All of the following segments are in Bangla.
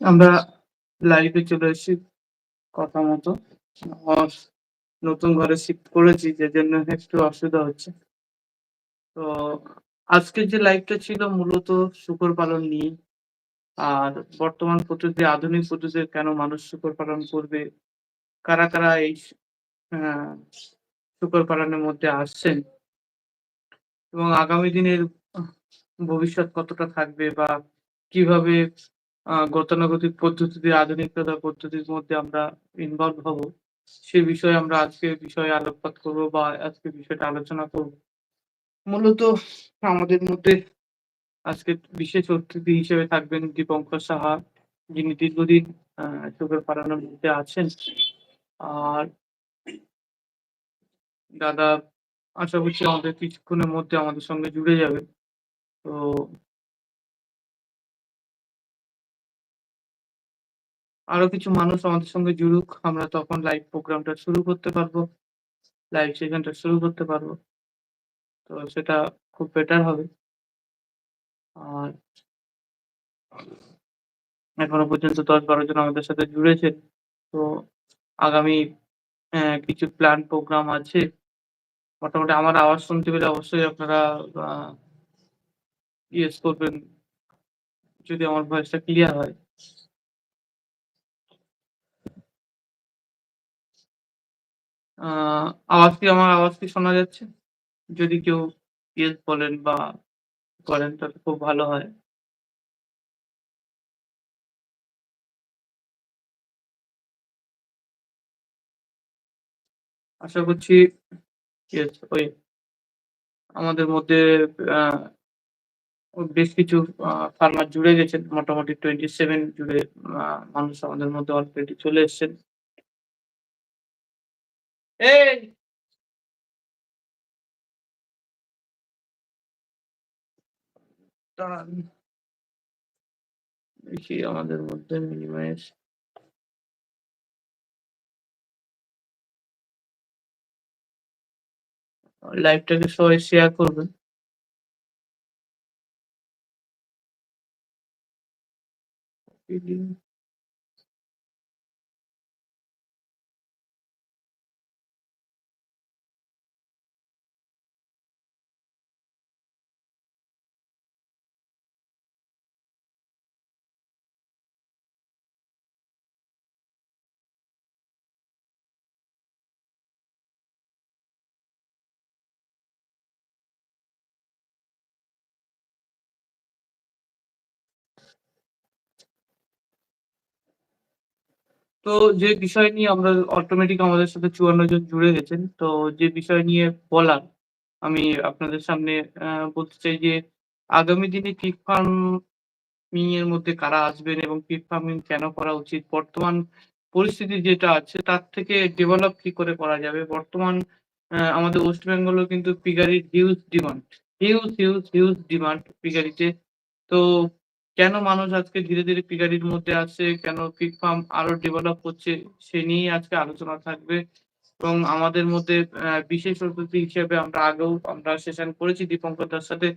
আমরা লাইভে চলে এসেছি কথা মতো। নতুন ঘরে শিফট করেছি যে জন্য একটু অসুবিধা হচ্ছে। তো আজকের যে লাইভটা ছিল মূলত শুকর পালন নিয়ে। আর বর্তমান পদ্ধতি আধুনিক পদ্ধতিতে কেন মানুষ শুকর পালন করবে? কারা কারা এই শুকর পালনের মধ্যে আসছেন? এবং আগামী দিনের ভবিষ্যৎ কতটা থাকবে বা কীভাবে গতানুগতিক পদ্ধতিতে, আধুনিকতা পদ্ধতির মধ্যে আমরা ইনভলভ হব। সে বিষয়ে আমরা আজকে বিষয়ে আলোকপাত করব বা আজকে বিষয়টা আলোচনা করব। মূলত আমাদের মধ্যে আজকে বিশেষ অতিথি হিসেবে থাকবেন দীপঙ্কর সাহা। যিনি দীর্ঘদিন চোখের পাড়ানোর মধ্যে আছেন। আর দাদা, আশা করছি আমাদের কিছুক্ষণের মধ্যে আমাদের সঙ্গে জুড়ে যাবে। তো আরও কিছু মানুষ আমাদের সঙ্গে জুড়ুক, আমরা তখন লাইভ প্রোগ্রামটা শুরু করতে পারব লাইভ সেশনটা শুরু করতে পারব। তো সেটা খুব বেটার হবে। আর এখনও পর্যন্ত দশ বারো জন আমাদের সাথে জুড়েছে। তো আগামী কিছু প্ল্যান প্রোগ্রাম আছে। মোটামুটি আমার আওয়াজ শুনতে পেলে অবশ্যই আপনারা ইয়েস করবেন। যদি আমার ভয়েসটা ক্লিয়ার হয়। আওয়াজ কি আমার আওয়াজ কি শোনা যাচ্ছে? যদি কেউ ইয়েস বলেন বা করেন তাহলে খুব ভালো হয়। আশা করছি ওই আমাদের মধ্যে বেশ কিছু ফার্মার জুড়ে গেছেন। মোটামুটি টোয়েন্টি সেভেন জুড়ে মানুষ আমাদের মধ্যে অলরেডি চলে এসেছেন। এই দেখি আমাদের মধ্যে মিনিমাইজ লাইভটাকে সবাই শেয়ার করবেন তো যে বিষয় নিয়ে আমরা অটোমেটিক আমাদের সাথে চুয়ান্ন জন জুড়ে গেছেন তো যে বিষয় নিয়ে বলার আমি আপনাদের সামনে আহ, বলতে চাই যে আগামী দিনে পিক ফার্মিং এর মধ্যে কারা আসবেন এবং পিক ফার্মিং কেন করা উচিত? বর্তমান পরিস্থিতি যেটা আছে তার থেকে ডেভেলপ কি করে করা যাবে? বর্তমান আহ, আমাদের ওয়েস্ট বেঙ্গলও কিন্তু পিগারির huge demand huge huge huge demand পিগারিতে তো কেন মানুষ আজকে ধীরে ধীরে পিগারির মধ্যে আসছে কেন পিগ ফার্ম আরও ডেভেলপ হচ্ছে? সে নিয়েই আজকে আলোচনা থাকবে। এবং আমাদের মধ্যে বিশেষ অতিথি হিসেবে আমরা আগেও আমরা সেশন করেছি। দীপঙ্কর দার সাথে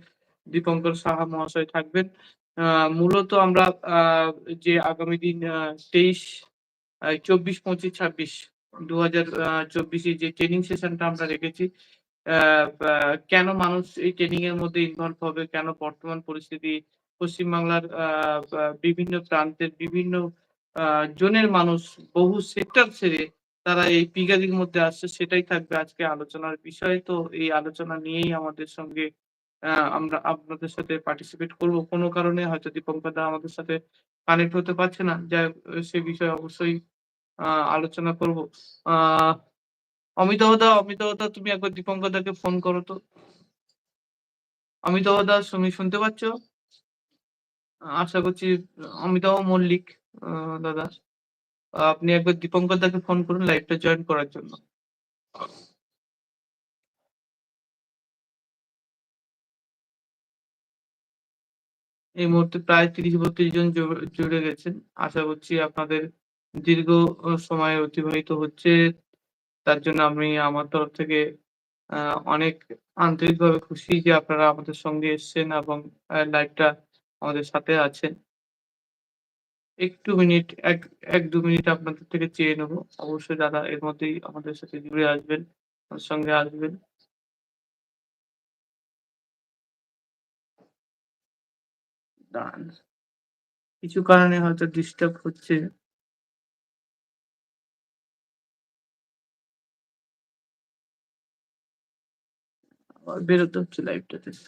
দীপঙ্কর সাহা মহাশয় থাকবেন। মূলত আমরা যে আগামী দিন তেইশ চব্বিশ, পঁচিশ, ছাব্বিশ দু হাজার চব্বিশে যে ট্রেনিং সেশনটা আমরা রেখেছি কেন মানুষ এই ট্রেনিং এর মধ্যে ইনভলভ হবে? কেন বর্তমান পরিস্থিতি পশ্চিমবাংলার বিভিন্ন প্রান্তের বিভিন্ন জনের মানুষ বহু সেক্টর ছেড়ে তারা এই পিগারির মধ্যে আসছে, সেটাই থাকবে আজকে আলোচনার বিষয়। তো এই আলোচনা নিয়েই আমাদের সঙ্গে আমরা আপনাদের সাথে পার্টিসিপেট করব। কোনো কারণে হয়তো দীপঙ্কর দা আমাদের সাথে কানেক্ট হতে পারছে না। যা সে বিষয়ে অবশ্যই আলোচনা করব। আহ, অমিতাভ দা অমিতাভ দা, তুমি একবার দীপঙ্কর দাকে ফোন করো তো। অমিতাভ দা, তুমি শুনতে পাচ্ছ? আশা করছি, অমিতাভ মল্লিক দাদা। আপনি একবার দীপঙ্কর দাকে ফোন করুন লাইভটা জয়েন করার জন্য। এই মুহূর্তে প্রায় তিরিশ বত্রিশ জন জুড়ে গেছেন। আশা করছি আপনাদের দীর্ঘ সময় অতিবাহিত হচ্ছে। তার জন্য আমি আমার তরফ থেকে অনেক আন্তরিকভাবে খুশি যে আপনারা আমাদের সঙ্গে এসেছেন এবং লাইভটা আমাদের সাথে আছেন একটু মিনিট এক ১-২ মিনিট আপনাদের থেকে চেয়ে নেব। অবশ্যই দাদা এর মধ্যেই আমাদের সাথে জুড়ে আসবেন, আমার সঙ্গে আসবেন। দাঁড়ান। কিছু কারণে হয়তো ডিস্টার্ব হচ্ছে। বেরোতে হচ্ছে লাইভটা থেকে।